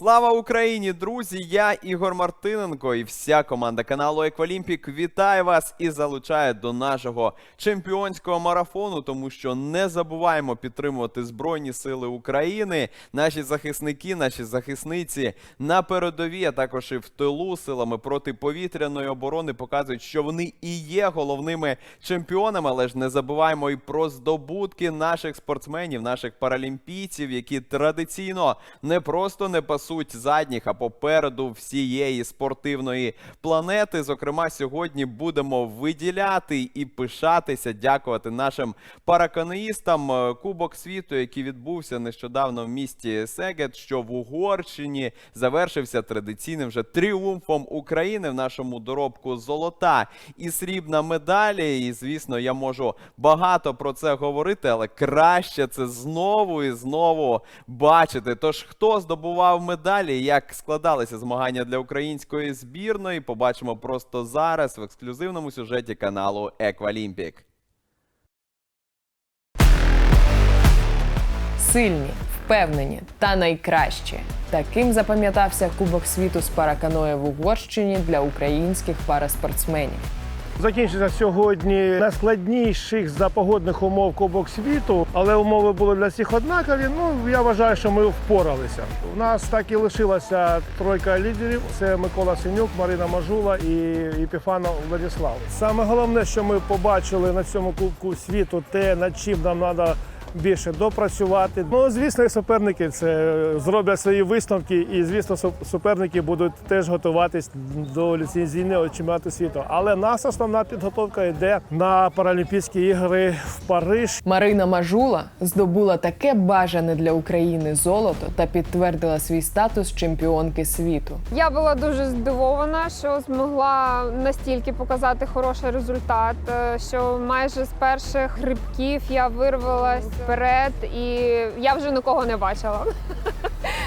Слава Україні, друзі! Я Ігор Мартиненко і вся команда каналу Еквалімпік вітає вас і залучає до нашого чемпіонського марафону, тому що не забуваємо підтримувати Збройні Сили України, наші захисники, наші захисниці на передовій, а також і в тилу силами протиповітряної оборони показують, що вони і є головними чемпіонами, але ж не забуваємо і про здобутки наших спортсменів, наших паралімпійців, які традиційно не просто не пасуть задніх, а попереду всієї спортивної планети. Зокрема, сьогодні будемо виділяти і пишатися, дякувати нашим параканоїстам. Е, Кубок світу, який відбувся нещодавно в місті Сегет, що в Угорщині завершився традиційним вже тріумфом України в нашому доробку золота і срібна медалі. І звісно, я можу багато про це говорити, але краще це знову і знову бачити. Тож хто здобував медалі, як складалися змагання для української збірної, побачимо просто зараз в ексклюзивному сюжеті каналу Еквалімпік. Сильні, впевнені та найкращі. Таким запам'ятався Кубок світу з параканоє в Угорщині для українських параспортсменів. Закінчився сьогодні найскладніших за погодних умов Кубок світу, але умови були для всіх однакові. Ну я вважаю, що ми впоралися. У нас так і лишилася тройка лідерів: це Микола Синюк, Марина Мажула і Епіфано Владислав. Саме головне, що ми побачили на цьому Кубку світу, те над чим нам треба. Більше допрацювати. Ну, звісно, і суперники це зроблять свої висновки, і звісно, суперники будуть теж готуватись до ліцензійного чемпіонату світу. Але нас основна підготовка йде на Паралімпійські ігри в Париж. Марина Мажула здобула таке бажане для України золото та підтвердила свій статус чемпіонки світу. Я була дуже здивована, що змогла настільки показати хороший результат, е, що майже з перших грибків я вирвалась вперед, і я вже нікого не бачила.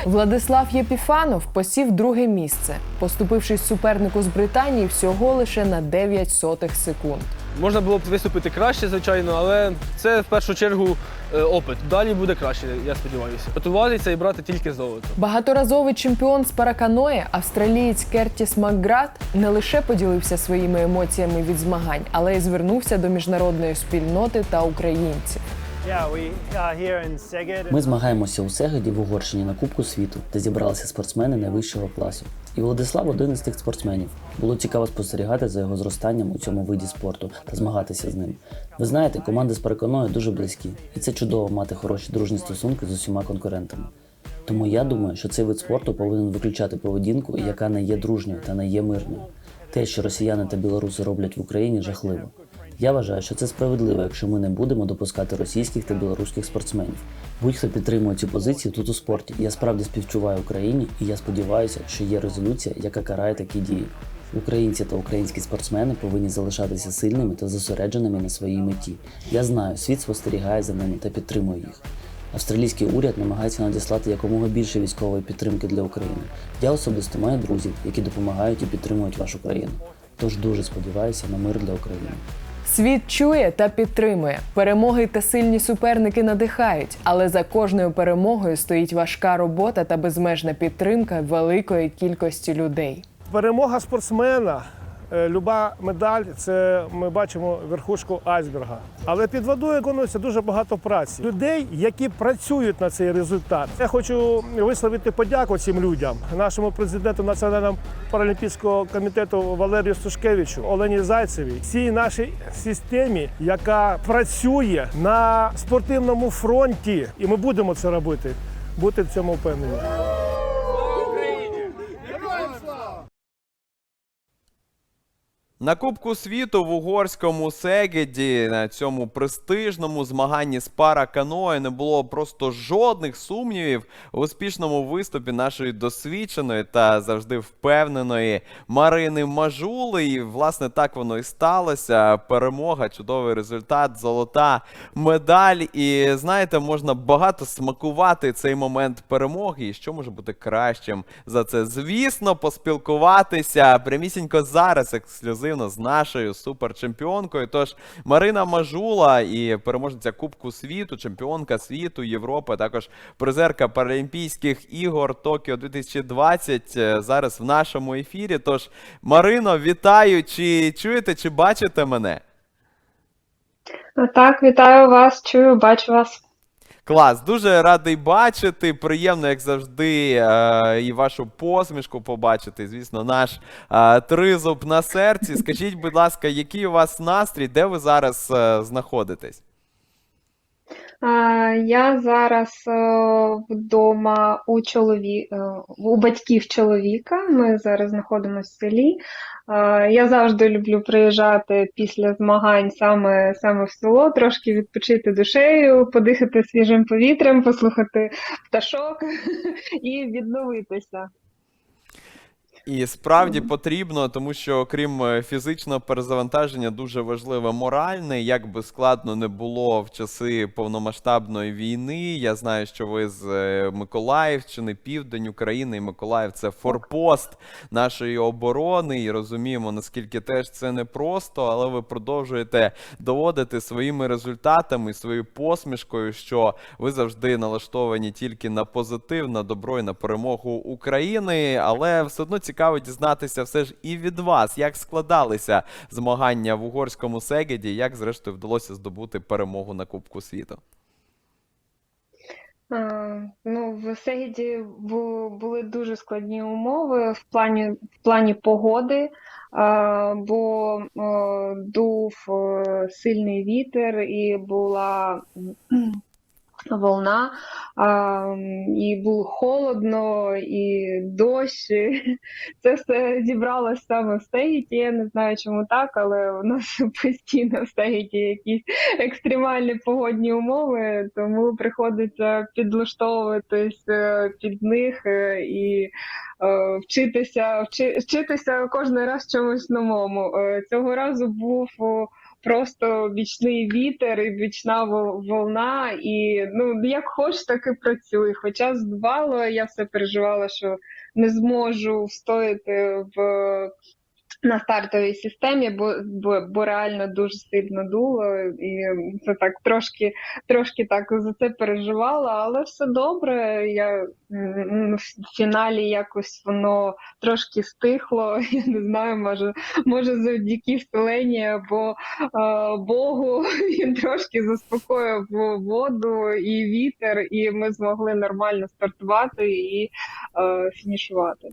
Владислав Єпіфанов посів друге місце, поступившись супернику з Британії всього лише на 9 сотих секунд. Можна було б виступити краще, звичайно, але це в першу чергу е, опит. Далі буде краще, я сподіваюся. Готуватися і брати тільки золото. Багаторазовий чемпіон з параканоє, австралієць Кертіс Макград, не лише поділився своїми емоціями від змагань, але й звернувся до міжнародної спільноти та українців. Ми змагаємося у Сегеді в Угорщині на Кубку світу, де зібралися спортсмени найвищого класу. І Владислав один із тих спортсменів. Було цікаво спостерігати за його зростанням у цьому виді спорту та змагатися з ним. Ви знаєте, команди з параканою дуже близькі, і це чудово мати хороші дружні стосунки з усіма конкурентами. Тому я думаю, що цей вид спорту повинен виключати поведінку, яка не є дружньою та не є мирною. Те, що росіяни та білоруси роблять в Україні, жахливо. Я вважаю, що це справедливо, якщо ми не будемо допускати російських та білоруських спортсменів. Будь-хто підтримує цю позицію тут у спорті. Я справді співчуваю Україні, і я сподіваюся, що є резолюція, яка карає такі дії. Українці та українські спортсмени повинні залишатися сильними та зосередженими на своїй меті. Я знаю, світ спостерігає за ними та підтримує їх. Австралійський уряд намагається надіслати якомога більше військової підтримки для України. Я особисто маю друзів, які допомагають і підтримують вашу країну. Тож дуже сподіваюся на мир для України. Світ чує та підтримує. Перемоги та сильні суперники надихають, але за кожною перемогою стоїть важка робота та безмежна підтримка великої кількості людей. Перемога спортсмена, люба медаль це ми бачимо верхушку айсберга. Але під водою виконується дуже багато праці. Людей, які працюють на цей результат. Я хочу висловити подяку цим людям, нашому президенту Національного паралімпійського комітету Валерію Сушкевичу, Олені Зайцевій, всій нашій системі, яка працює на спортивному фронті, і ми будемо це робити. Бути в цьому впевнені. На Кубку світу в угорському Сегеді на цьому престижному змаганні з параканоє не було просто жодних сумнівів у успішному виступі нашої досвідченої та завжди впевненої Марини Мажули. І власне так воно і сталося. Перемога, чудовий результат, золота медаль. І знаєте, можна багато смакувати цей момент перемоги. І що може бути кращим за це? Звісно, поспілкуватися прямісінько зараз ексклюзивно спортивно з нашою суперчемпіонкою. Тож Марина Мажула і переможниця Кубку світу, чемпіонка світу, Європи, також призерка Паралімпійських ігор Токіо 2020 е, зараз в нашому ефірі. Тож, Марино, вітаю! Чи чуєте, чи бачите мене? Так, вітаю вас, чую, бачу вас. Клас, дуже радий бачити. Приємно, як завжди, е, і вашу посмішку побачити. Звісно, наш е, тризуб на серці. Скажіть, будь ласка, який у вас настрій, де ви зараз е, знаходитесь? Я зараз е, вдома у чолові... е, у батьків чоловіка. Ми зараз знаходимося в селі. Я завжди люблю приїжджати після змагань саме, саме в село, трошки відпочити душею, подихати свіжим повітрям, послухати пташок і відновитися. І справді потрібно, тому що окрім е, фізичного перезавантаження, дуже важливе моральне. Як би складно не було в часи повномасштабної війни. Я знаю, що ви з е, Миколаївщини, південь України, і Миколаїв це форпост нашої оборони. І розуміємо, наскільки теж це непросто, але ви продовжуєте доводити своїми результатами, своєю посмішкою, що ви завжди налаштовані тільки на позитив, на добро і на перемогу України. Але все одно цікаво дізнатися все ж і від вас, як складалися змагання в угорському Сегеді, як зрештою вдалося здобути перемогу на Кубку світу. Ну, в Сегіді були дуже складні умови в плані, в плані погоди, бо е, дув е, сильний вітер і була волна, а, і було холодно, і дощ. Це все зібралося саме в Сегіді. Я не знаю, чому так, але у нас постійно в Сегіді якісь екстремальні погодні умови, тому приходиться підлаштовуватись е, під них е, і е, вчитися, вчи- вчитися кожен раз чомусь новому. Цього разу був просто вічний вітер і вічна волна, і ну як хоч, так і працюй. Хоча здувало, я все переживала, що не зможу встояти в на стартовій системі, бо, бо, бо реально дуже сильно дуло, і це так трошки, трошки так за це переживала, але все добре. Я в фіналі якось воно трошки стихло. Я не знаю, може, може завдяки вселенні або е, Богу він трошки заспокоїв воду і вітер, і ми змогли нормально стартувати і е, фінішувати.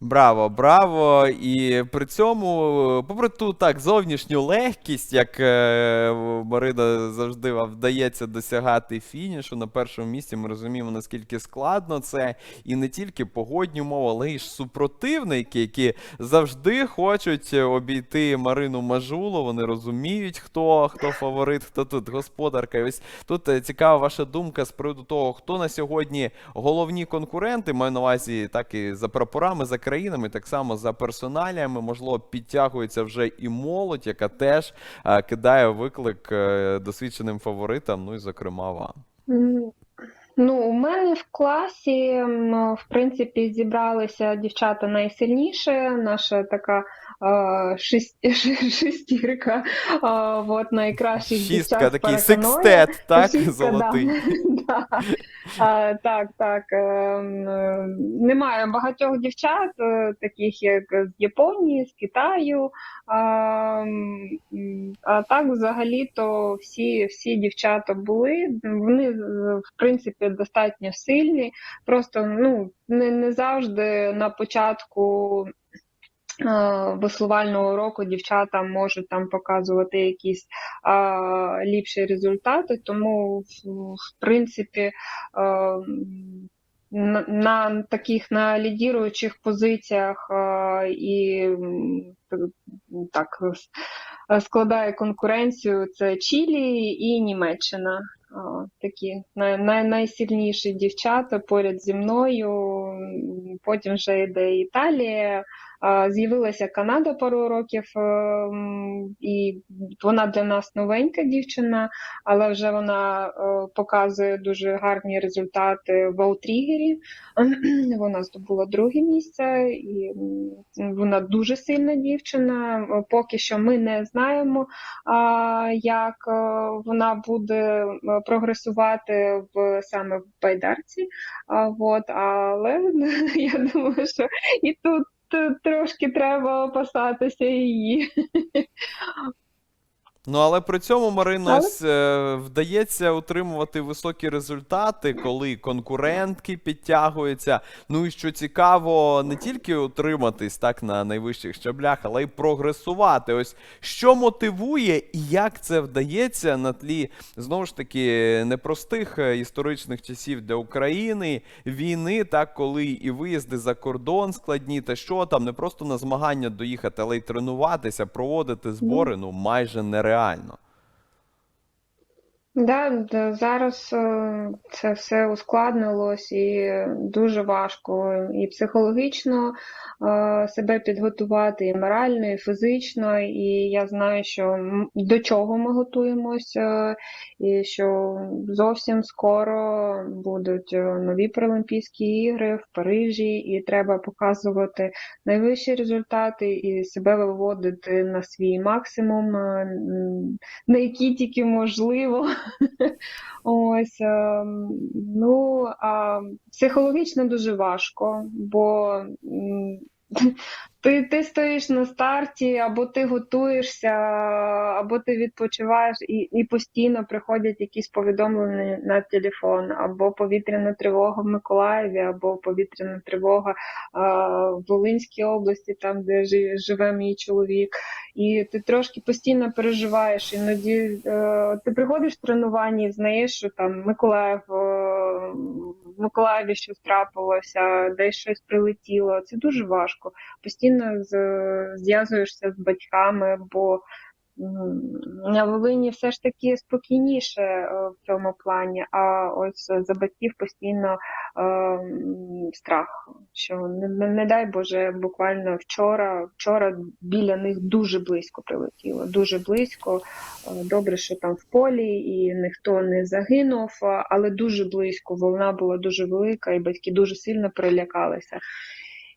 Браво, браво! І при цьому, попри ту так зовнішню легкість, як е, Марина завжди вдається досягати фінішу на першому місці, ми розуміємо, наскільки складно це. І не тільки погодні умови, але й супротивники, які завжди хочуть обійти Марину Мажулу. Вони розуміють, хто, хто фаворит, хто тут господарка. І ось тут е, цікава ваша думка з приводу того, хто на сьогодні головні конкуренти. Маю на увазі так і за прапорами, за країнами, так само за персоналіями. Можливо, підтягується вже і молодь, яка теж е, кидає виклик е, досвідченим фаворитам, ну і зокрема вам. Ну, у мене в класі, в принципі, зібралися дівчата найсильніше. Наша така шестірка е, от, найкращих Шістка, такий секстет, так, Шістка, золотий. Да. Да. Так, так. ем, е, Немає багатьох дівчат, е, таких як з Японії, з Китаю. А, а так, взагалі-то всі, всі дівчата були. Вони, в принципі, достатньо сильні. Просто ну, не, не завжди на початку е, веслувального року дівчата можуть там показувати якісь а, ліпші результати, тому в, в принципі е, на, на таких на лідіруючих позиціях е, і так складає конкуренцію це Чилі і Німеччина. Е, Такі най, най, найсильніші дівчата поряд зі мною. Потім вже йде Італія, А, З'явилася Канада пару років, е, і вона для нас новенька дівчина, але вже вона е, показує дуже гарні результати в аутрігері. Вона здобула друге місце, і вона дуже сильна дівчина. Поки що ми не знаємо, як е, вона буде е, прогресувати в саме в байдарці. От, але я думаю, що і тут е, трошки треба опасатися її. Ну але при цьому Марино Але- е, вдається утримувати високі результати, коли конкурентки підтягуються. Ну і що цікаво, не тільки утриматись так на найвищих щаблях, але й прогресувати. Ось що мотивує і як це вдається на тлі знову ж таки непростих е, історичних часів для України, війни, так коли і виїзди за кордон складні, та що там не просто на змагання доїхати, але й тренуватися, проводити збори, ну майже нереально нереально. Да, да, зараз е, це все ускладнилось і дуже важко і психологічно е, себе підготувати, і морально, і фізично. І я знаю, що до чого ми готуємося, і що зовсім скоро будуть е, нові Паралімпійські ігри в Парижі, і треба показувати найвищі результати і себе виводити на свій максимум, е, на який тільки можливо. Ось ем, ну а психологічно дуже важко, бо ти, ти стоїш на старті, або ти готуєшся, або ти відпочиваєш, і, і постійно приходять якісь повідомлення на телефон, або повітряна тривога в Миколаєві, або повітряна тривога а, в Волинській області, там де жи- живе мій чоловік. І ти трошки постійно переживаєш. Іноді е, ти приходиш в тренування і знаєш, що там Миколаїв, е, Миколаєві щось трапилося, десь щось прилетіло. Це дуже важко. Постійно зв'язуєшся з батьками, бо на Волині все ж таки спокійніше е, в цьому плані, а ось за батьків постійно е, страх, що не, не, дай Боже, буквально вчора, вчора біля них дуже близько прилетіло, дуже близько. Е, Добре, що там в полі і ніхто не загинув, але дуже близько. Волна була дуже велика, і батьки дуже сильно перелякалися.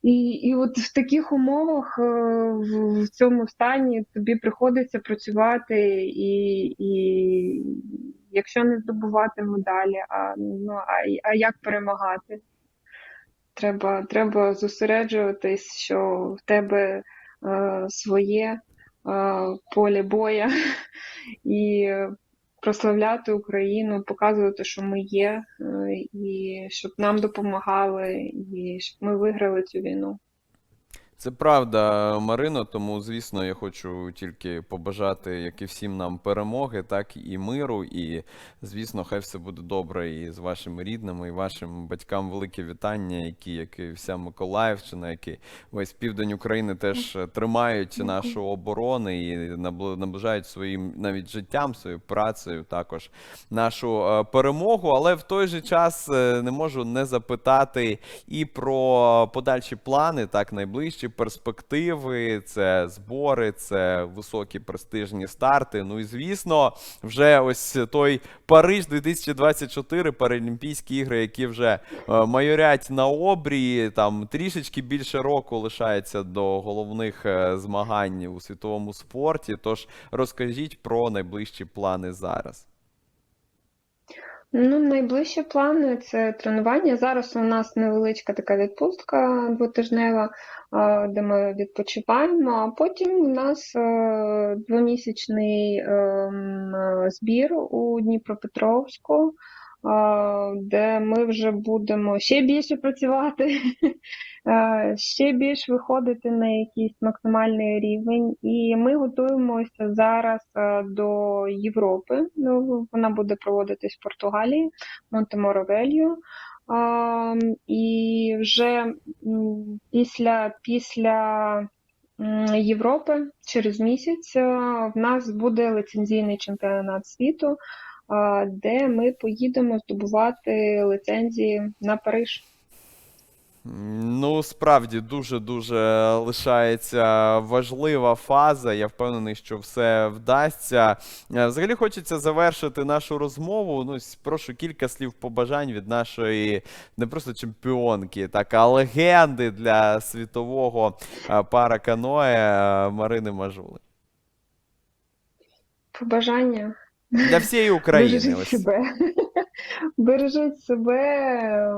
І, і от в таких умовах, е, в, в цьому стані тобі приходиться працювати, і, і якщо не здобувати медалі, а, ну, а, а як перемагати? Треба, треба зосереджуватись, що в тебе е, своє е, поле боя і прославляти Україну, показувати, що ми є, е, і щоб нам допомагали, і щоб ми виграли цю війну. Це правда, Марино, тому, звісно, я хочу тільки побажати, як і всім нам, перемоги, так і миру. І, звісно, хай все буде добре і з вашими рідними, і вашим батькам велике вітання, які, як і вся Миколаївщина, які весь південь України теж тримають нашу оборону і набли- наближають своїм навіть життям, своєю працею також нашу е, перемогу. Але в той же час е, не можу не запитати і про подальші плани, так, найближчі перспективи, це збори, це високі престижні старти. Ну і звісно, вже ось той Париж 2024, Паралімпійські ігри, які вже е, майорять на обрії. Там трішечки більше року лишається до головних е, змагань у світовому спорті. Тож розкажіть про найближчі плани зараз. Ну, найближчі плани це тренування. Зараз у нас невеличка така відпустка двотижнева, де ми відпочиваємо, а потім у нас е, двомісячний ем, збір у Дніпропетровську, де ми вже будемо ще більше працювати, ще більш виходити на якийсь максимальний рівень. І ми готуємося зараз е, до Європи. Ну, вона буде проводитись в Португалії, Монтеморовелью. І вже після, після Європи через місяць е, в нас буде лицензійний чемпіонат світу, де ми поїдемо здобувати лицензії на Париж. Ну, справді дуже дуже лишається важлива фаза. Я впевнений, що все вдасться. Е, Взагалі хочеться завершити нашу розмову. Ну, прошу кілька слів побажань від нашої не просто чемпіонки, так, а легенди для світового е, параканоє е, Марини Мажули. Побажання. Для всієї України. Бережіть Ось. себе. Бережіть себе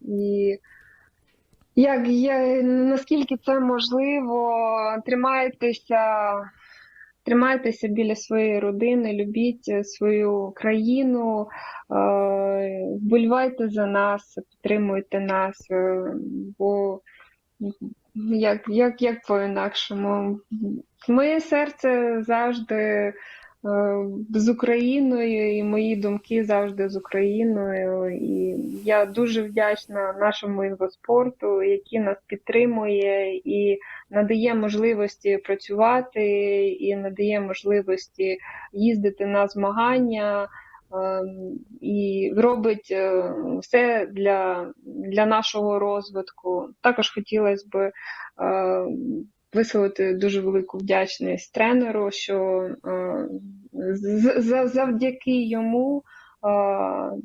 і як є, наскільки це можливо, тримайтеся, тримайтеся біля своєї родини, любіть свою країну, е, вболівайте за нас, підтримуйте нас, е, бо як, як, як по-інакшому. Моє серце завжди е, з Україною, і мої думки завжди з Україною. І я дуже вдячна нашому інвоспорту, який нас підтримує і надає можливості працювати, і надає можливості їздити на змагання. ем, І робить е, все для, для нашого розвитку. Також хотілося б е, висловити дуже велику вдячність тренеру, що е, завдяки йому е,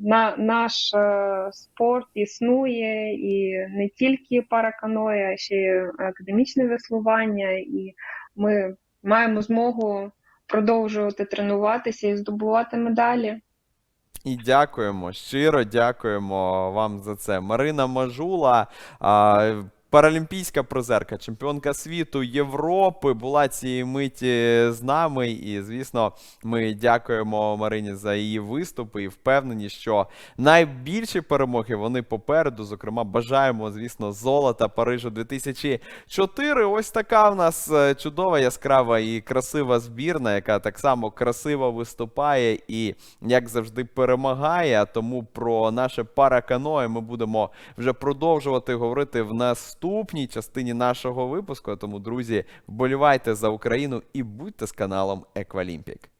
на, наш е, спорт існує і не тільки параканоє, а ще й академічне веслування, і ми маємо змогу продовжувати тренуватися і здобувати медалі. І дякуємо, щиро дякуємо вам за це. Марина Мажула, паралімпійська призерка, чемпіонка світу Європи, була цієї миті з нами. І, звісно, ми дякуємо Марині за її виступи і впевнені, що найбільші перемоги вони попереду. Зокрема, бажаємо, звісно, золота Парижу 2004. Ось така в нас е, чудова, яскрава і красива збірна, яка так само красиво виступає і, як завжди, перемагає. Тому про наше параканое ми будемо вже продовжувати говорити в наступній частині нашого випуску. Тому, друзі, вболівайте за Україну і будьте з каналом Еквалімпік.